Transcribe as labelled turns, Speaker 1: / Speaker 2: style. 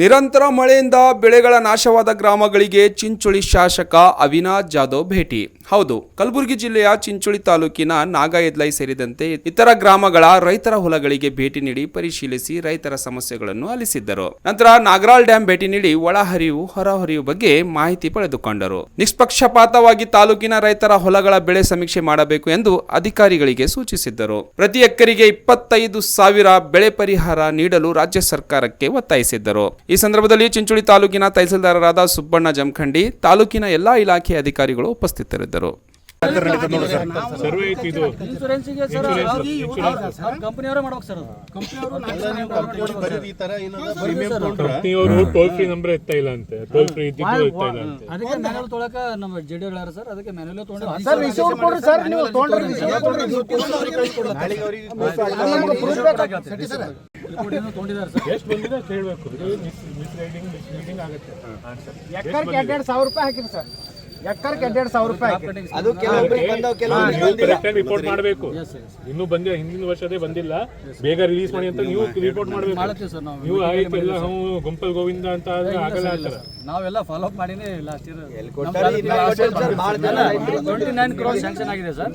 Speaker 1: ನಿರಂತರ ಮಳೆಯಿಂದ ಬೆಳೆಗಳ ನಾಶವಾದ ಗ್ರಾಮಗಳಿಗೆ ಚಿಂಚೋಳಿ ಶಾಸಕ ಅವಿನಾಶ್ ಜಾಧವ್ ಭೇಟಿ. ಹೌದು, ಕಲಬುರಗಿ ಜಿಲ್ಲೆಯ ಚಿಂಚೋಳಿ ತಾಲೂಕಿನ ನಾಗಾಯದ್ಲೈ ಸೇರಿದಂತೆ ಇತರ ಗ್ರಾಮಗಳ ರೈತರ ಹೊಲಗಳಿಗೆ ಭೇಟಿ ನೀಡಿ ಪರಿಶೀಲಿಸಿ ರೈತರ ಸಮಸ್ಯೆಗಳನ್ನು ಅಲಿಸಿದ್ದರು. ನಂತರ ನಾಗರಾಳ್ ಡ್ಯಾಂ ಭೇಟಿ ನೀಡಿ ಒಳಹರಿವು ಹೊರಹರಿವು ಬಗ್ಗೆ ಮಾಹಿತಿ ಪಡೆದುಕೊಂಡರು. ನಿಷ್ಪಕ್ಷಪಾತವಾಗಿ ತಾಲೂಕಿನ ರೈತರ ಹೊಲಗಳ ಬೆಳೆ ಸಮೀಕ್ಷೆ ಮಾಡಬೇಕು ಎಂದು ಅಧಿಕಾರಿಗಳಿಗೆ ಸೂಚಿಸಿದ್ದರು. ಪ್ರತಿ ಎಕರೆಗೆ ಇಪ್ಪತ್ತೈದು ಸಾವಿರ ಬೆಳೆ ಪರಿಹಾರ ನೀಡಲು ರಾಜ್ಯ ಸರ್ಕಾರಕ್ಕೆ ಒತ್ತಾಯಿಸಿದ್ದರು. ಈ ಸಂದರ್ಭದಲ್ಲಿ ಚಿಂಚೋಳಿ ತಾಲೂಕಿನ ತಹಸೀಲ್ದಾರರಾದ ಸುಬ್ಬಣ್ಣ ಜಮಖಂಡಿ ತಾಲೂಕಿನ ಎಲ್ಲಾ ಇಲಾಖೆ ಅಧಿಕಾರಿಗಳು ಉಪಸ್ಥಿತರಿದ್ದರು.
Speaker 2: ಸರ್ವೆ ಐತಿ ಇದು
Speaker 3: ಇನ್ಸೂರೆನ್ಸಿಗೆ ಸರ್ ಕಂಪನಿಯವರೇ ಮಾಡ್ಬೇಕು ಸರ್ ಅದು
Speaker 2: ಕಂಪ್ನಿಯವರು ಟೋಲ್ ಫ್ರೀ ನಂಬರ್ ಎತ್ತಾ ಇಲ್ಲ ಅಂತೆ. ಟೋಲ್ ಫ್ರೀ ಇದ್ದಿದ್ದು ಎತ್ತಾ ಇಲ್ಲ ಅಂತೆ.
Speaker 3: ಅದಕ್ಕೆ ಮ್ಯಾನುವಲ್ ತೊಳಕ ನಮ್ಮ ಜೆ ಡಿ ಸರ್ ಅದಕ್ಕೆ ಮ್ಯಾನುವಲ್ ತೊಗೊಂಡು
Speaker 4: ಸರ್ ರಿಸೀವ್ ಕೊಡ್ರಿ ಸರ್ ನೀವು ತೊಗೊಂಡ್ರಿ ರಿಸೀವ್ ಕೊಡ್ರಿ.
Speaker 3: ತೊಗೊಂಡಿದ್ದಾರೆ ಸರ್.
Speaker 2: ಎಷ್ಟು ಬಂದಿದೆ ಅಂತ ಹೇಳ್ಬೇಕು. ಇದು ಮಿಸ್ ರೈಡಿಂಗ್ ಮಿಸ್ ರೈಡಿಂಗ್ ಆಗುತ್ತೆ.
Speaker 4: ಎಕ್ಕರ್ಗೆ ಎರಡೆರಡು ಸಾವಿರ ರೂಪಾಯಿ ಹಾಕಿರಿ ಸರ್. ಎಕ್ಕರ್ಗೆ ಎರಡೆರಡು ಸಾವಿರ ರೂಪಾಯಿ ಹಾಕಿರಿ
Speaker 2: ನೀವು ಕರೆಕ್ಟ್ ಆಗಿ ರಿಪೋರ್ಟ್ ಮಾಡಬೇಕು. ಇನ್ನೂ ಬಂದಿಲ್ಲ ಹಿಂದಿನ ವರ್ಷದೇ ಬಂದಿಲ್ಲ. ಬೇಗ ರಿಲೀಸ್ ಮಾಡಿ ಅಂತ ನೀವು ರಿಪೋರ್ಟ್ ಮಾಡಬೇಕು.
Speaker 3: ಮಾಡ್ತೀವಿ ಸರ್ ನಾವು.
Speaker 2: ನೀವು ಆಯ್ತು ಎಲ್ಲ ನಾವು ಗುಂಪಲ್ ಗೋವಿಂದ ಅಂತ ಆದ್ರೆ ಆಗಲ್ಲ
Speaker 3: ನಾವೆಲ್ಲ ಫಾಲೋ ಅಪ್ ಮಾಡಿನೇ ಇಲ್ಲ year twenty nine cross sanction ಆಗಿದೆ ಸರ್